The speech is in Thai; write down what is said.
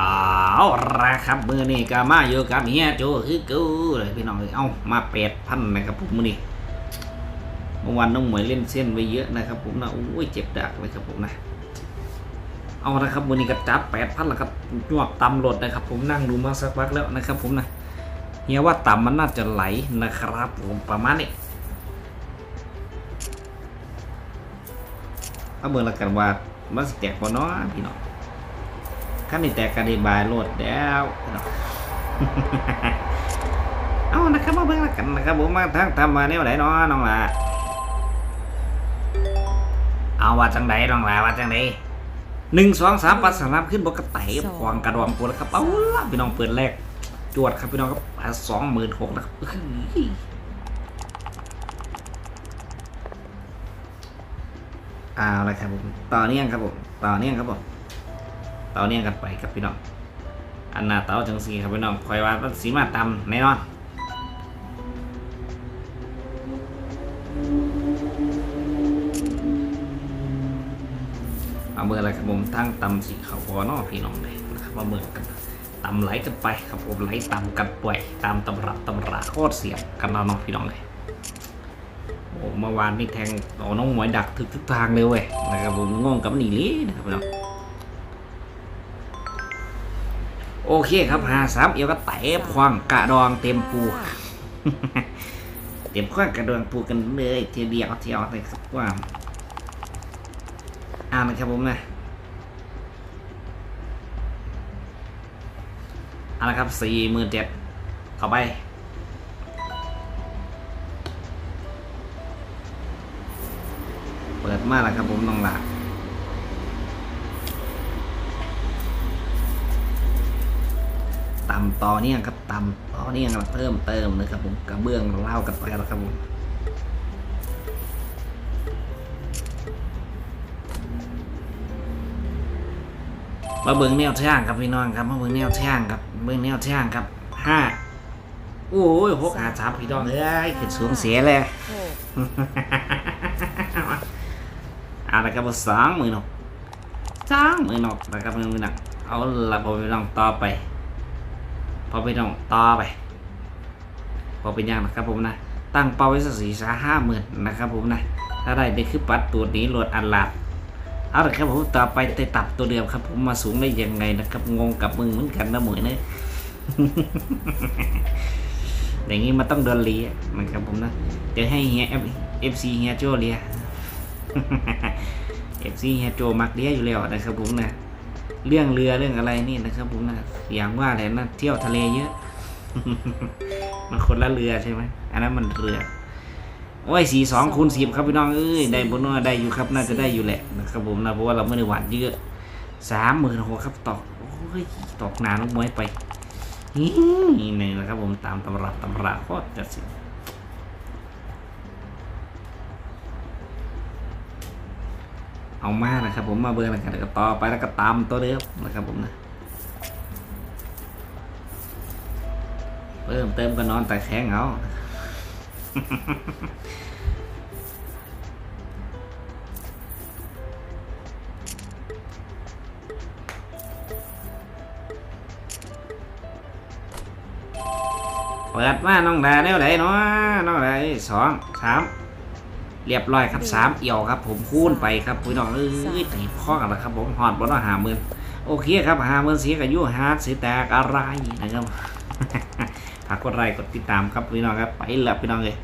อาละครับมือนี่ก็มาอยู่กับเฮียโจคือกูเลยพี่น้องเอ้ยเอามาแปดพันนะครับผมมือนี่เมื่อวานน้องหมวยเล่นเส้นไว้เยอะนะครับผมนะโอ้ยเจ็บดักเลยครับผมนะเอาละครับมือนี้ก็จับแปดพันแล้วครับจวกตำรถนะครับ ผมนั่งดูมาสักพักแล้วนะครับ ผมนะเฮียว่าต่ำมันน่าจะไหลนะครับ ผมประมาณนี้เอาเบอร์ละกันว่ามันสแตกบ่เนาะพี่น้อง ขั้นนี้แต่กันดีบายโหลดแล้วเอานะครับมาเบิ่งแล้วกันนะครับผมมาทั้งทำมาแนวไหนเนาะน้องละเอาว่าจังไดน้องละว่าจังไดหนึ่งสองสามปัดสามขึ้นบกกระไต่ควางกระดองปูแล้วครับเอาละพี่น้องเปิดแรก จวดครับพี่น้องครับสองหมื่นหกนะครับอื้อหือเอาละครับผมต่อเนื่องครับผมต่อเนื่องครับผม เตาเนี่ยกันไปครับพี่น้องอันหน้าเตาจังสีครับพี่น้องคอยว่ามันสีมาตำแน่นอนเอาเมื่อไรครับผมทั้งตำสีขาวพอเนอพี่น้องเลยนะครับมาเมื่อกันตำไหลกันไปครับผมไหลตำกันป่วยตามตำรับตำราโคตรเสียงกันเราเนาะพี่น้องเลยโอ้เมื่อวานนี่แทงโอ้น้องหมวยดักถึกทุกทางเลยเว้ยนะครับผมงงกับหนีเลยนะครับพี่น้อง โอเคครับหาสามเอียวก็เตะคว้างกระดองเต็มปู เต็มคว้างกระดองปูกันเลยเทียวเดียวเทียวเลยครับว่าอ่านนะครับผมนะเอาละครับสี่หมื่นเจ็ดเข้าไปเปิดมาแล้วครับผมน้องหลาำต่อเนี่ยครับตำต่อเนี่ยครับเพิ่มเติมนะครับผมกระเบื้องเล่ากันไปแล้วครับผมมาเบิ่งแนวทางครับพี่น้องครับมาเบิ่งแนวทางครับเบิ่งแนวทางครับห้าโอ้ยหกหาสามพี่น้องเอ้ยขึ้นสูงเสียเลยเอาละครับสองหมื่นกสองหมื่นกนะครับพี่น้องเอาละพอพี่น้องต่อไป พอพี่น้องต่อไปพอเป็นอย่างนะครับผมนะ ตั้งเป้าไว้สักสี่สาห้าหมื่นนะครับผมนะ ถ้าได้ได้คือปัดตัวนี้โหลดอันลาดเอาละครับผมต่อไปไต่ตับตัวเดิมครับ ผมมาสูงได้ยังไงนะครับงงกับมึงเหมือนกันนะหมวยเนี่ยอย่างนี้มันต้องโดนเลียนะครับผมนะเดี๋ยวให้เฮียเอฟซีเฮียโจเลียเอฟซีเฮียโจมักเลียอยู่แล้วนะครับผมนะ เรื่องเรือเรื่องอะไรนี่นะครับผมนะอย่างว่าแหละนะเที่ยวทะเลเยอะ มันคนละเรือใช่ไหมอันนั้นมันเรือโอ้ยสี่สองคูณสิบครับพี่น้องเอ้ยได้บนน้อยได้อยู่ครับ น่าจะได้อยู่แหละนะครับผมนะเพราะว่าเราไม่ได้หวานเยอะสามหมื่นหกครับตอกโอ้ยตอกนานลูกมวยไปนี่นี่นะครับผมตามตำรับตำราโคตรจะสิ เอามานะครับผมมาเบอร์อะไรกันแล้วก็ต่อไปแล้วก็ตามตัวเดิมนะครับผมนะเพิ่มเติมก็นอนแต่แข็งเอาเปิดมาน้องดาแล้วไหนเนาะน้องดาสองสาม เรียบร้อยครับสามเอี่ยวครับ ผมคูณไปครับพี่น้องเอ้ยตีข้อกันแล้วครับ ผมหอดบนว่าหาหมื่นโอเคครับหาหมื่นเสียกับยุฮาร์ดเสียแตกอะไรนะครับฝากกดไลค์กดติดตามครับพี่น้องครับไปแล้วพี่น้องเลย